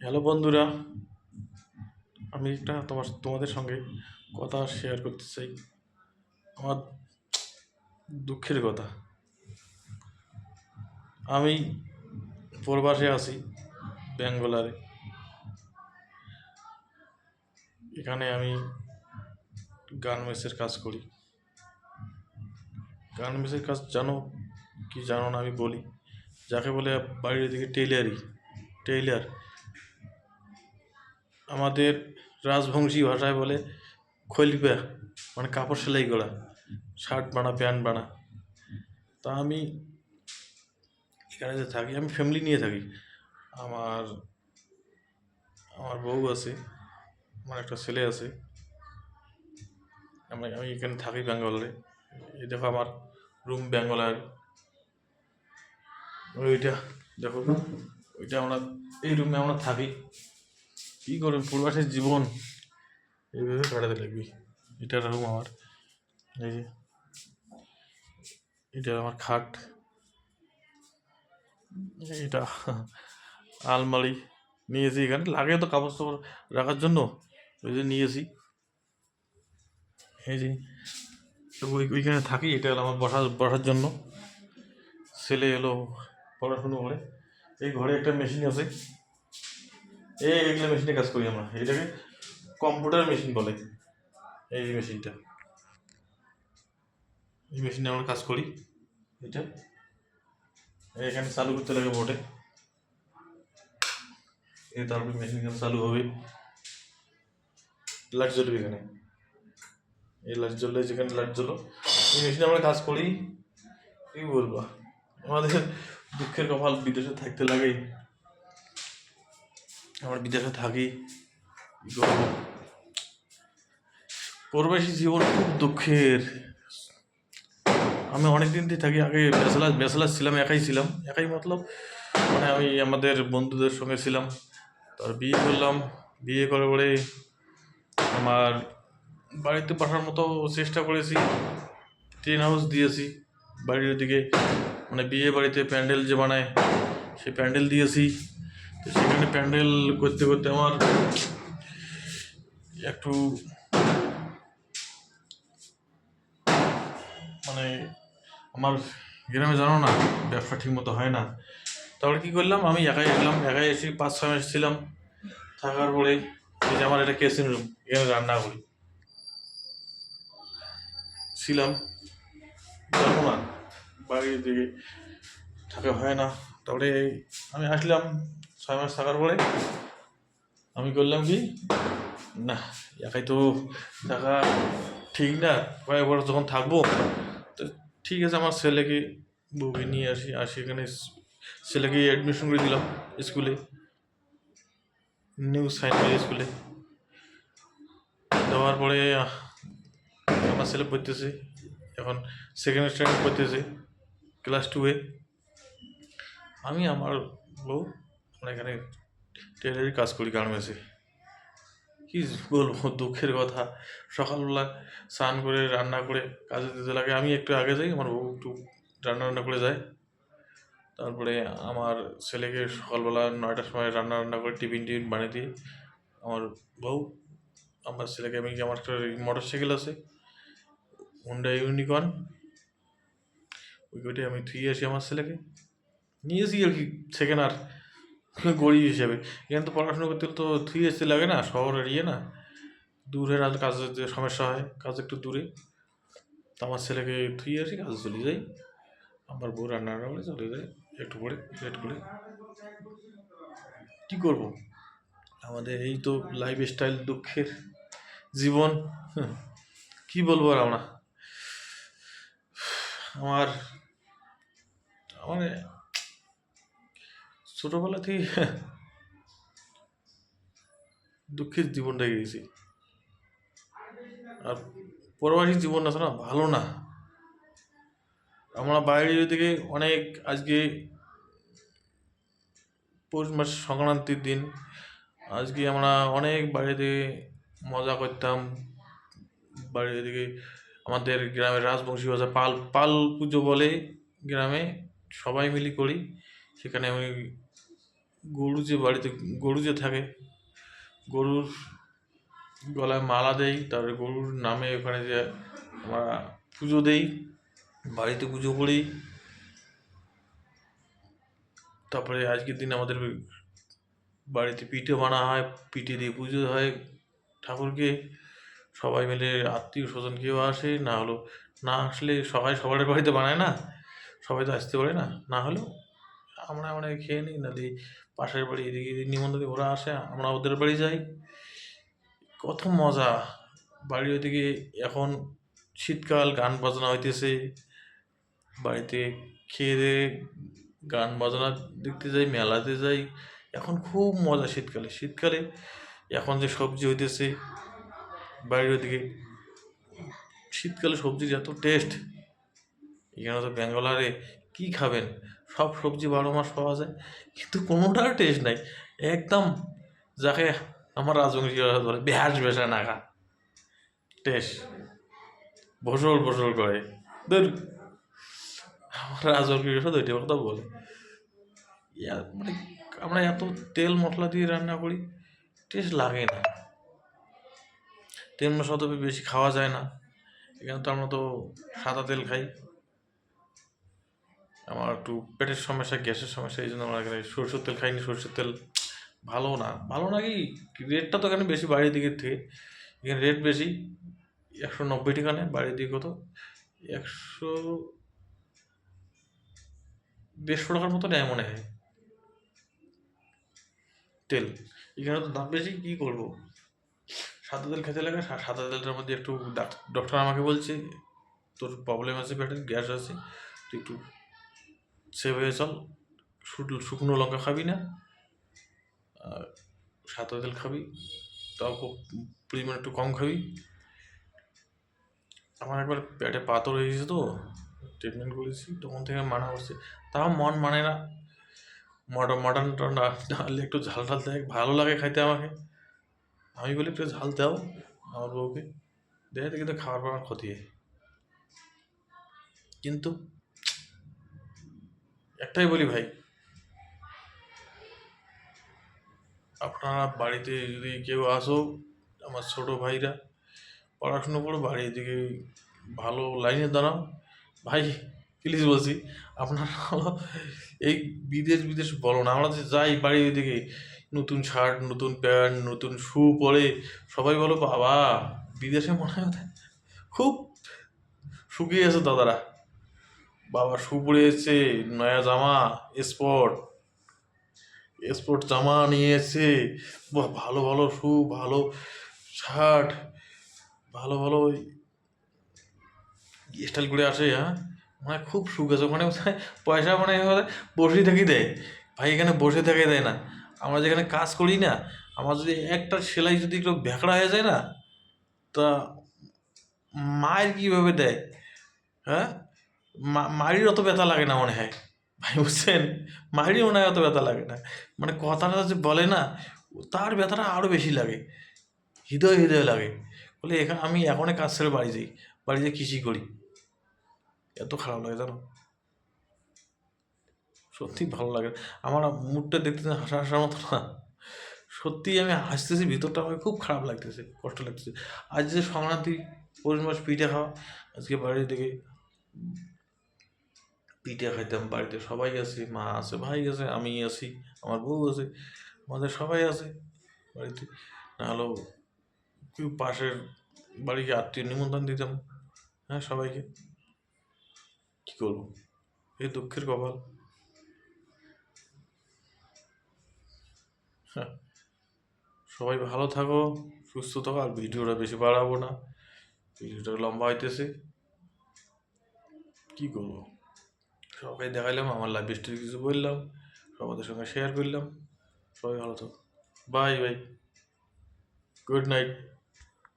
Hello বন্ধুরা, আমি একটা তোমার, তোমাদের সঙ্গে কথা শেয়ার করতে চাই। আমার দুঃখের কথা। আমি প্রবাসে আছি ব্যাঙ্গালোরে। এখানে আমি গার্মেন্টসের কাজ করি। গার্মেন্টসের কাজ জানো কি জানো না আমি বলি? যাকে বলে বাড়ির দিকে টেইলারি, টেইলার। আমাদের রাজবংশী ভাষায় বলে খলিপা মানে কাপড় সেলাই করা শার্ট বানা প্যান্ট বানা। তা আমি এখানে যে থাকি, আমি ফ্যামিলি নিয়ে থাকি। আমার আমার বউ আছে, আমার একটা ছেলে আছে। আমি আমি এখানে থাকি ব্যাঙ্গালোরে এই দেখো আমার রুম ব্যাঙ্গালোর ওইটা, দেখো, ওইটা আমরা, এই রুমে আমরা থাকি। কী করবেন পূর্বাসের জীবন। এইভাবে কাটাতে লাগবে। এটা রুম আমার। এই যে, এটা আমার খাট। এটা আলমারি নিয়েছি এখানে। লাগে তো কাপড় টাপড় রাখার জন্য, ওই যে নিয়েছি। এই যে ওইখানে থাকি, এটা হলো আমার বসার বসার জন্য। ছেলে এলো পড়াশুনো করে। এই ঘরে একটা মেশিন আছে। এই এগুলো মেশিনে কাজ করি আমরা। এটাকে কম্পিউটার মেশিন বলে। এই মেশিনটা। এই মেশিনে আমরা কাজ করি। এটা। এখানে চালু করতে লাগে বোর্ডে। এই তারপরে মেশিন চালু হবে। লাইট জ্বলবে এখানে। এই লাইট জ্বললে যেখানে লাইট জ্বলো, এই মেশিনে আমরা কাজ করি। কি বলব? আমাদের দুঃখের কপাল বিদেশে থাকতে লাগে। আমরা বিদেশে থাকি। প্রবাসী জীবন খুব দুঃখের। আমি অনেক দিন দিয়ে থাকি, আগে ব্যাচেলার ব্যাচেলার ছিলাম, একাই ছিলাম। একাই মতলব মানে আমি আমাদের বন্ধুদের সঙ্গে ছিলাম। তার বিয়ে করলাম, বিয়ে করার পরে আমার বাড়িতে পাঠার মতো চেষ্টা করেছি, টেন হাউস দিয়েছি, বাড়ির দিকে। মানে বিয়ে বাড়িতে প্যান্ডেল যে বানায়, সে প্যান্ডেল দিয়েছি। তো সেখানে প্যান্ডেল করতে করতে আমার একটু মানে আমার গ্রামে জানো না, ব্যবসা ঠিক মতো হয় না। তারপরে কী করলাম, আমি একাই এলাম একাই এসে পাঁচ ছয় মাস ছিলাম। থাকার পরে যে আমার এটা কেসিন রুম এখানে রান্না করি। ছিলাম। যাব না, বাড়ির দিকে থাকা হয় না। তারপরে আমি আসলাম ছয় মাস থাকার পরে আমি করলাম কি? না, একাই তো থাকা ঠিক না। কয়েক বছর যখন থাকব, তো ঠিক আছে, আমার ছেলেকে বউকে নিয়ে আসি আসি এখানে। ছেলেকে অ্যাডমিশন করে দিলাম স্কুলে। নিউ সাইন্স স্কুলে। দেওয়ার পরে আমার ছেলে পড়তেছে। এখন সেকেন্ড স্ট্যান্ডার্ড পড়তেছে ক্লাস টুয়ে আমি, আমার বউ আমরা এখানে টেলারের কাজ করি গার্মেন্টসে কি বলব, দুঃখের কথা। সকালবেলা স্নান করে, রান্না করে, কাজে দিতে লাগে। আমি একটু আগে যাই, আমার বউ একটু রান্না রান্না করে যায়। তারপরে আমার ছেলেকে সকালবেলা নয়টার সময় রান্না রান্না করে টিফিন টিফিন বানিয়ে দিই। আমার বউ, আমার ছেলেকে আমি আমার একটা মোটর সাইকেল আছে, হুন্ডা ইউনিকর্ন। ওই আমি থুয়ে আসি আমার ছেলেকে। নিয়েছি আর কি সেকেন্ড আর। গড়ি হিসেবে। এখানে তো পড়াশোনা করতে তো থুয়ে আসতে লাগে না, শহর এড়িয়ে না। দূরে কাজের যে সমস্যা হয়, কাজ একটু দূরে। তো আমার ছেলেকে থুয়ে আসি, কাজে চলে যাই। আমার বউ রান্না রান্না করে চলে যায়, একটু পরে, লেট করে। কী করব? আমাদের এই তো লাইফ স্টাইল দুঃখের জীবন। কি বলব আর আমরা? আমার মানে ছোটবেলা থেকে দুঃখের জীবনটা গেছি আর পরবাসী জীবন আছে না, ভালো না। আমরা বাইরে থেকে অনেক আজকে পৌষ মাস সংক্রান্তির দিন, আজকে আমরা অনেক বাইরে থেকে মজা করতাম। বাইরে দিকে আমাদের গ্রামের রাজবংশী ভাষা পাল পাল পুজো বলে গ্রামে সবাই মিলে করি। সেখানে আমি গরু যে বাড়িতে, গরু যে থাকে, গরুর গলায় মালা দেই তারপরে গরুর নামে ওখানে যে আমরা পুজো দেই, বাড়িতে পুজো করি। তারপরে আজকের দিন আমাদের বাড়িতে পিঠে বানা হয়, পিঠে দিয়ে পুজো হয় ঠাকুরকে। সবাই মিলে আত্মীয় স্বজন কেউ আসে, না হলো না আসলে সবাই সবার বাড়িতে বানায় না, সবাই তো আসতে পারে না না হলেও আমরা আমরা খেয়ে নিই নাহলে পাশের বাড়ি এদিকে নিমন্ত্রণ ওরা আসে, আমরা ওদের বাড়ি যাই। কত মজা। বাড়ির ওইদিকে এখন শীতকাল, গান বাজনা হইতেছে। বাড়িতে খেয়ে দিয়ে গান বাজনা দেখতে যাই, মেলাতে যাই। এখন খুব মজা শীতকালে। শীতকালে এখন যে সবজি হইতেছে, বাড়ির ওইদিকে শীতকালে সবজির এত টেস্ট এখানে তো ব্যাঙ্গালোরে কী খাবেন? সব সবজি বারো মাস পাওয়া যায়, কিন্তু কোনোটার টেস্ট নাই। একদম যাকে আমার রাজবংশী বলে ব্যাস বেসা নাগা। টেস্ট বসল বসল করে। ধর, আমার রাজবংশী দুইটা কথা বলে। মানে আমরা এত তেল মশলা দিয়ে রান্না করি টেস্ট লাগে না। তেল মশলা তো বেশি খাওয়া যায় না। এখানে তো আমরা তো সাদা তেল খাই। আমার একটু পেটের সমস্যা, গ্যাসের সমস্যা, এই জন্য আমার এখানে সরষের তেল খাইনি। সরষের তেল ভালো না। ভালো না কি? রেটটা তো এখানে বেশি বাড়ির দিকের থেকে। এখানে রেট বেশি। একশো নব্বই টাকা নেয় বাড়ির দিকে কত? একশো দেড়শো টাকার মতো নেয় মনে হয়। তেল। এখানে তো দাম বেশি, কী করব? সাদা তেল খেতে লাগে সাদা তেলটার মধ্যে একটু ডক্টর আমাকে বলছে, তোর প্রবলেম আছে পেটের, গ্যাস আছে, তুই একটু সেভ হয়ে চল শুকনো লঙ্কা খাবি না, আর সাদা তেল খাবি, তাও খুব পরিমাণ একটু কম খাবি। আমার একবার পেটে পাথর হয়ে গেছে তো ট্রিটমেন্ট করেছি তখন থেকে মানা করছে। তাও মন মানে না মটন মটন টন ডাললে একটু ঝাল ঝাল দেয়, ভালো লাগে খাইতে আমাকে। আমি বলি, একটু ঝাল দাও আমার বউকে, দেখে কিন্তু পর আমার ক্ষতি হয় কিন্তু একটাই বলি ভাই, আপনারা বাড়িতে যদি কেউ আসো, আমার ছোট ভাইরা, পড়াশুনো করো বাড়ি এদিকে ভালো লাইনে দাঁড়াও। ভাই প্লিজ বলছি, আপনারা হলো এই বিদেশ বিদেশ বলো না, আমরা যাই বাড়ি দিকে। নতুন শার্ট, নতুন প্যান্ট, নতুন শু পরে, সবাই বলো, বাবা, বিদেশে মনে হয় খুব শুকিয়ে আছে দাদারা। বাবা শু পরে এসছে, নয়া জামা স্পট স্পোর্ট জামা নিয়ে এসছে ভালো ভালো শু ভালো শার্ট ভালো ভালো স্টাইল করে আসে হ্যাঁ? মানে খুব সুখ আছে ওখানে পয়সা মানে বসে থাকি দেয়। ভাই এখানে বসে থেকে দেয় না। আমরা যেখানে কাজ করি না, আমার যদি একটা সেলাই যদি একটু ভেকড়া হয়ে যায় না, তা মায়ের কীভাবে দেয় হ্যাঁ? মা- মায়ের অত ব্যথা লাগে না মনে হয়? ভাই বুঝছেন মায়েরই মনে হয় অত ব্যথা লাগে না। মানে কথাটা যে বলে না, তার ব্যথাটা আরও বেশি লাগে। হৃদয় হৃদয় লাগে। বলে এখানে আমি এখনই কাজ ছেড়ে বাড়ি যাই। বাড়ি যেয়ে কৃষি করি? এত খারাপ লাগে জানো? সত্যি ভালো লাগে। আমার মুডটা দেখতে হাসা হাসার মতো না। সত্যি আমি হাসতেছি, ভিতরটা আমাকে খুব খারাপ লাগতেছে, কষ্ট লাগতেছে। আজ যে সংক্রান্তি, পৌষ মাস পিঠে খাওয়া, আজকে বাড়ি থেকে পিঠে খাইতাম, বাড়িতে সবাই আছে, মা আছে, ভাই আছে, আমি আছি, আমার বউ আছে, আমাদের সবাই আছে বাড়িতে। না হলেও কেউ পাশের বাড়িকে আত্মীয় নিমন্ত্রণ দিতাম হ্যাঁ সবাইকে। কী করব? এই দুঃখের কপাল। হ্যাঁ সবাই ভালো থাকো, সুস্থ থাকো, আর ভিডিওটা বেশি বাড়াবো না। ভিডিওটা লম্বা হইতেছে। কী করব? সবাই দেখাইলাম, আমার লাইফ স্টোরি কিছু বললাম, সবাদের সঙ্গে শেয়ার করলাম। সবাই ভালো থাকো। Bye bye good night